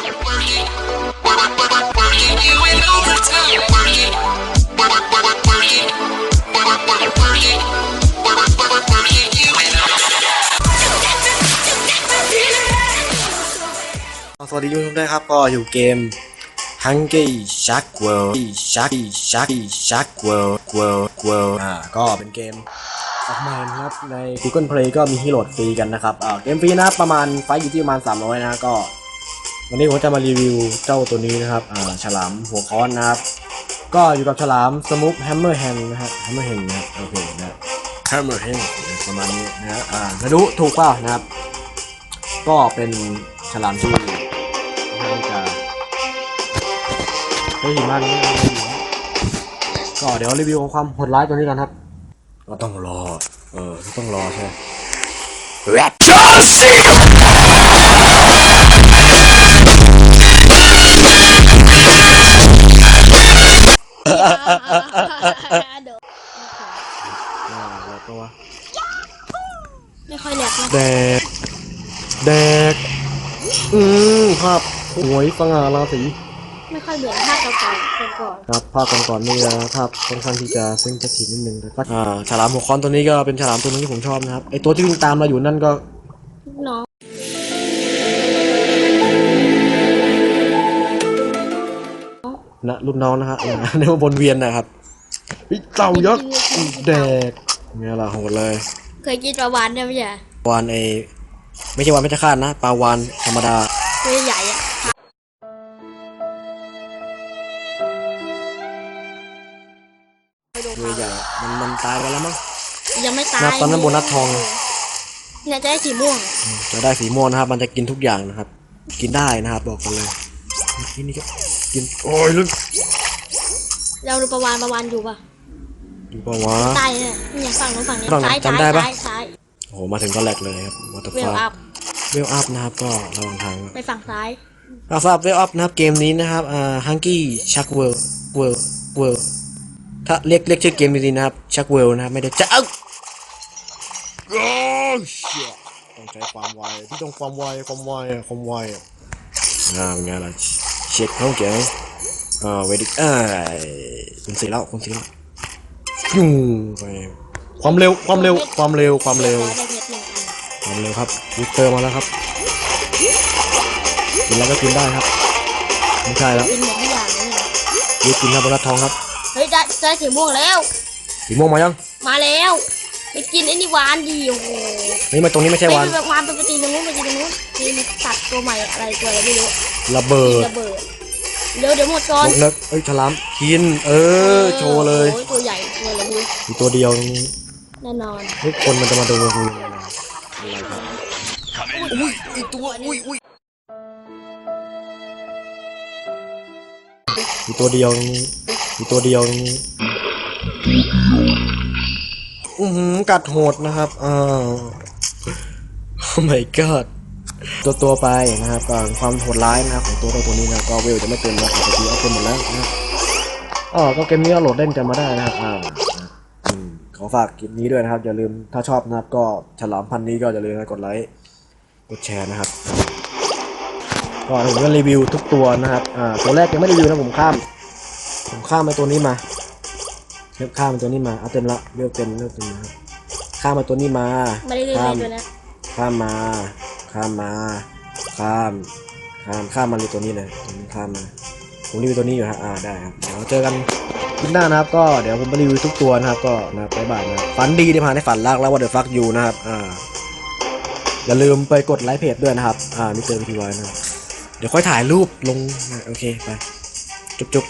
สวัสดีทุกท่านด้วยครับก็อยู่เกม Hungry Shark World Shark Shark Shark World World World อ่าก็เป็นเกมออกมาครับใน Google Play ก็มีให้โหลดฟรีกันนะครับอ่าเกมฟรีนะประมาณไฟอยู่ที่ประมาณ 300 นะก็ วันนี้ผมจะมารีวิวเจ้าตัวนี้นะครับอ่าฉลามหัวค้อนนะครับ ก็อยู่กับฉลามสมุกแฮมเมอร์แฮนนะฮะแฮมเมอร์แฮนนะโอเคนะแฮมเมอร์แฮนประมาณนี้นะฮะอ่าไม่รู้ถูกเปล่านะครับ ก็เป็นฉลามที่น่าจะเฮ้ยมันก็เดี๋ยวรีวิวของความโหดร้ายตัวนี้กันครับก็ต้องรอ เออต้องรอใช่ไหมอ่ ตัว ไม่ค่อยแหลกนะแดก แดก อืมภาพสวยสง่าราศีไม่ค่อยเหมือนภาคเก่าๆก่อนครับ ภาพก่อนๆนี่จะภาพค่อนข้างที่จะเส้นจะถีนิดนึงแต่ก็อ่าฉลามหัวค้อนตัวนี้ก็เป็นฉลามตัวนึงที่ผมชอบนะครับไอตัวที่วิ่งตามเราอยู่นั่นก็ๆลูกน้องนะรุ่นน้องนะฮะอ่าในบนเวียนนะครับเฮ้ยเต่ายักษ์แดก เนี่ยล่ะโหดเลย เคยกินปลาวานได้ไหมจ๊ะปลาวานไอไม่ใช่วานไม่ใช่คาดนะปลาวานธรรมดาตัวใหญ่ๆอะตัวใหญ่มันมันตายไปแล้วมั้งยังไม่ตายนับตอนนั้นโบนัสทองเนี่ยจะได้สีม่วง จะได้สีม่วงนะครับ มันจะกินทุกอย่างนะครับ กินได้นะครับบอกกันเลยกินนี่ก็กินโอ้ยลึกเราดูปลาวานปลาวานอยู่ปะ อยู่ปะวะใต้เนี่ยเนี่ยฝั่งนู้นฝั่งนี้ฝั่งไหนซ้ายจำได้ปะ ซ้ายซ้ายโอ้โหมาถึงก็แหลกเลยครับวอเตอร์เวฟลอัพเวลอัพนะครับก็ระวังทางไปฝั่งซ้ายอาทราบเวลอัพนะครับเกมนี้นะครับอ่าฮังกี้ชักเวิลเวิลเวิลถ้าเรียกเรียกชื่อเกมจริงๆนะครับชักเวิลนะครับไม่ได้จะเอ้าโอ้ยเชี่ยต้องใช้ความไวที่ต้องความไวความไวอะความไวอะอ่าเป็นไงล่ะเช็คห้องเก๋งอ่าเวดิกเอ้ยคุณสีแล้วคุณสีแล้ว ยุ่งไปความเร็วความเร็วความเร็วความเร็วได้เพชรหนึ่งอันความเร็วครับวิกเตอร์มาแล้วครับกินแล้วก็กินได้ครับไม่ใช่แล้วกินหมดทุกอย่างเลยเนี่ยรีบกินครับบนรัดทองครับเฮ้ยได้ได้สีม่วงแล้วสีม่วงมายังมาแล้วไปกินไอ้นี่หวานดีโอ้โหนี่มาตรงนี้ไม่ใช่วานไปวานไปตีตรงนู้นไปตีตรงนู้นตีสัตว์ตัวใหม่อะไรตัวอะไรไม่รู้ระเบิดระเบิด เดี๋ยวเดี๋ยวหมดก่อนนกเล็กเอ้ยฉลามกิน เออ โชว์เลยโอ้ตัวใหญ่ตัวอะไรไม่รู้มีตัวเดียวตรงนี้แน่นอนทุกคนมันจะมาดูคืออะไรอะไรครับอุ้ยอีกตัวอุ้ยอุ้ยมีตัวเดียวตรงนี้มีตัวเดียวตรงนี้อือหือกัดโหดนะครับอ้าวโอ้ my god ตัวตัวไปนะครับก่อนความโหดร้ายนะครับของตัวตัวตัวนี้นะก็เวลจะไม่เต็มแล้วปกติเอาเต็มหมดแล้วนะครับอ๋อก็เกมนี้ก็โหลดเล่นกันมาได้นะครับอ่าอืมขอฝากคลิปนี้ด้วยนะครับ อย่าลืมถ้าชอบนะครับ ก็ฉลามพันธุ์นี้ก็อย่าลืมกดไลค์กดแชร์นะครับก็ผมจะรีวิวทุกตัวนะครับอ่าตัวแรกยังไม่ได้รีวิวนะผมข้าม ผมข้ามไปตัวนี้มาเลือกข้ามไปตัวนี้มาเอาเต็มละเลือกเต็มเลือกเต็มนะครับข้ามไปตัวนี้มาไม่ได้เล่นข้าเลมยตัวเนี้ยข้ามมา ข้ามมาข้ามข้ามข้ามมาเลยตัวนี้เลยตัวนี้ข้ามมาผมรีวิวตัวนี้อยู่ฮะอ่าได้ครับเดี๋ยวเจอกันคลิปหน้านะครับก็เดี๋ยวผมไปรีวิวทุกตัวนะครับก็นะครับบ๊ายนะฝันดีที่ผ่านให้ฝันรักแล้วว่าเดอะฟักอยู่นะครับอ่าอย่าลืมไปกดไลค์เพจด้วยนะครับอ่ามิสเตอร์พีทีวนะเดี๋ยวค่อยถ่ายรูปลงโอเคไปจุ๊บจุ๊บ